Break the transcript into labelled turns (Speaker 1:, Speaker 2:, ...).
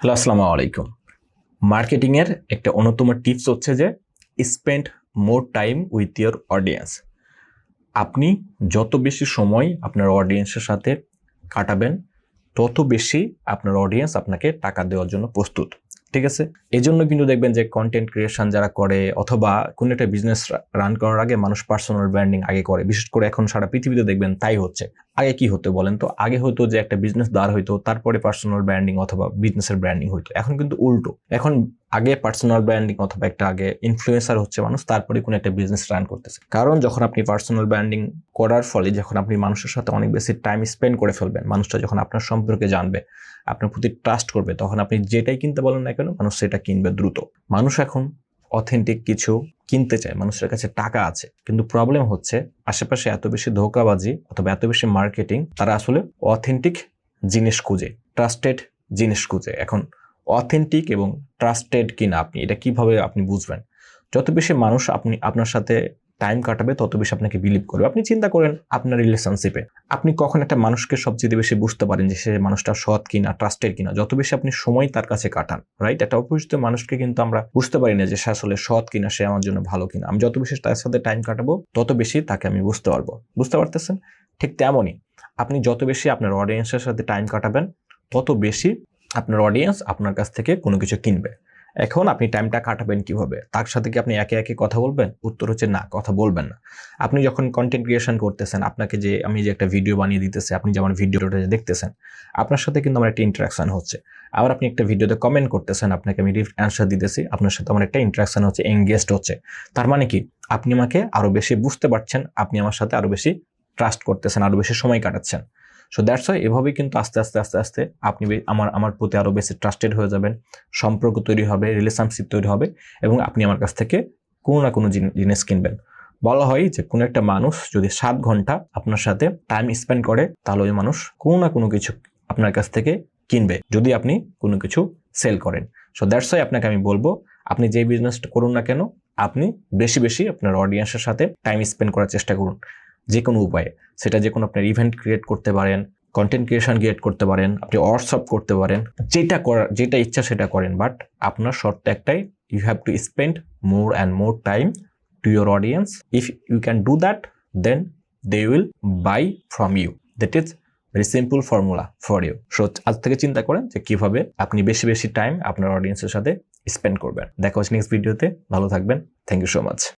Speaker 1: Hello, আসসালামু আলাইকুম। মার্কেটিংয়ের একটা অন্যতম টিপস হচ্ছে যে spend more time with your audience আপনি যত বেশি সময় আপনার অডিয়েন্সের সাথে কাটাবেন, তত বেশি আপনার অডিয়েন্স আপনাকে টাকা দেওয়ার জন্য প্রস্তুত। ঠিক আছে? এই জন্য কিন্তু দেখবেন যে কন্টেন্ট ক্রিয়েশন যারা করে অথবা কোনো একটা বিজনেস রান করার আগে মানুষ পার্সোনাল ব্র্যান্ডিং আগে করে। বিশেষ করে এখন সারা পৃথিবীতে দেখবেন তাই হচ্ছে। আগে কি হতো বলেন তো? আগে হতো যে একটা বিজনেস দাঁড় হইতো, তারপরে পার্সোনাল ব্র্যান্ডিং অথবা বিজনেসের ব্র্যান্ডিং হইতো। এখন কিন্তু উল্টো। এখন আগে পার্সোনাল ব্র্যান্ডিং অথবা একটা আগে ইনফ্লুয়েন্সার হচ্ছে মানুষ, তারপরে কোনো একটা বিজনেস রান করতেছে। কারণ যখন আপনি পার্সোনাল ব্র্যান্ডিং করার ফলে যখন আপনি মানুষের সাথে অনেক বেশি টাইম স্পেন্ড করে ফেলবেন, মানুষটা যখন আপনার সম্পর্কে জানবে, আপনার প্রতি ট্রাস্ট করবে, তখন আপনি যেটাই কিনতে বলেন না কেন, মানুষ সেটা কিনবে দ্রুত। মানুষ এখন অথেন্টিক কিছু কিনতে চায়, মানুষের কাছে টাকা আছে, কিন্তু প্রবলেম হচ্ছে আশেপাশে এত বেশি ধোকাবাজি অথবা এত বেশি মার্কেটিং তারা আসলে অথেন্টিক জিনিস খুঁজে ট্রাস্টেড জিনিস খুঁজে। এখন অথেন্টিক এবং ট্রাস্টেড কিনা আপনি, এটা কীভাবে আপনি বুঝবেন? যত বেশি মানুষ আপনি, আপনার সাথে টাইম কাটাবে, তত বেশি আপনাকে বিলিভ করবে। আপনি চিন্তা করেন আপনার রিলেশনশিপে আপনি কখন একটা মানুষকে সবচেয়ে বেশি বুঝতে পারেন যে সে মানুষটা সৎ কিনা ট্রাস্টেড কিনা? যত বেশি আপনি সময় তার কাছে কাটান রাইট একটা অপরিচিত মানুষকে কিন্তু আমরা বুঝতে পারি না যে সে আসলে সৎ কিনা, সে আমার জন্য ভালো কিনা। আমি যত বেশি তার সাথে টাইম কাটাবো, তত বেশি তাকে আমি বুঝতে পারব। বুঝতে পারতেছেন? ঠিক তেমনই। আপনি যত বেশি আপনার অডিয়েন্সের সাথে টাইম কাটাবেন, তত বেশি আপনার অডিয়েন্স আপনার কাছ থেকে কোনো কিছু কিনবে। এখন আপনি টাইমটা কাটাবেন কীভাবে? তার সাথে কি আপনি একে একে কথা বলবেন? উত্তর হচ্ছে না, কথা বলবেন না। আপনি যখন কন্টেন্ট ক্রিয়েশন করতেছেন, আপনাকে যে, আমি যে একটা ভিডিও বানিয়ে দিতেছি, আপনি যেমন ভিডিওটা যে দেখতেছেন, আপনার সাথে কিন্তু আমার একটা ইন্টারাকশন হচ্ছে। আবার আপনি একটা ভিডিওতে কমেন্ট করতেছেন, আপনাকে আমি রিফ অ্যান্সার দিতেছি, আপনার সাথে আমার একটা ইন্টারাকশন হচ্ছে এঙ্গেজড হচ্ছে। তার মানে কি? আপনি আমাকে আরও বেশি বুঝতে পারছেন, আপনি আমার সাথে আরও বেশি ট্রাস্ট করতেছেন, আরও বেশি সময় কাটাচ্ছেন। সো দ্যাটস ওয়াই এভাবেই কিন্তু আস্তে আস্তে আস্তে আস্তে আপনি আমার আমার প্রতি আরও বেশি ট্রাস্টেড হয়ে যাবেন, সম্পর্ক তৈরি হবে রিলেশনশিপ তৈরি হবে এবং আপনি আমার কাছ থেকে কোনো না কোনো জিনিস কিনবেন। বলা হয় যে কোনো একটা মানুষ যদি সাত ঘণ্টা আপনার সাথে টাইম স্পেন্ড করে, তাহলে ওই মানুষ কোনো না কোনো কিছু আপনার কাছ থেকে কিনবে, যদি আপনি কোনো কিছু সেল করেন। সো দ্যাটস ওয়াই আপনাকে আমি বলব, আপনি যে বিজনেসটা করুন না কেন, আপনি বেশি বেশি আপনার অডিয়েন্সের সাথে টাইম স্পেন্ড করার চেষ্টা করুন। যে কোনো উপায়ে। সেটা যে কোনো আপনার ইভেন্ট ক্রিয়েট করতে পারেন কন্টেন্ট ক্রিয়েশন ক্রিয়েট করতে পারেন, আপনি হোয়াটসঅ্যাপ করতে পারেন, যেটা করার যেটা ইচ্ছা সেটা করেন বাট আপনার শর্ত একটাই you have to spend more and more time to your audience if you can do that then they will buy from you that is very simple formula for you so আজ থেকে চিন্তা করেন যে কীভাবে আপনি বেশি বেশি টাইম আপনার অডিয়েন্সের সাথে স্পেন্ড করবেন। দেখা হচ্ছে নেক্সট ভিডিওতে ভালো থাকবেন। Thank you so much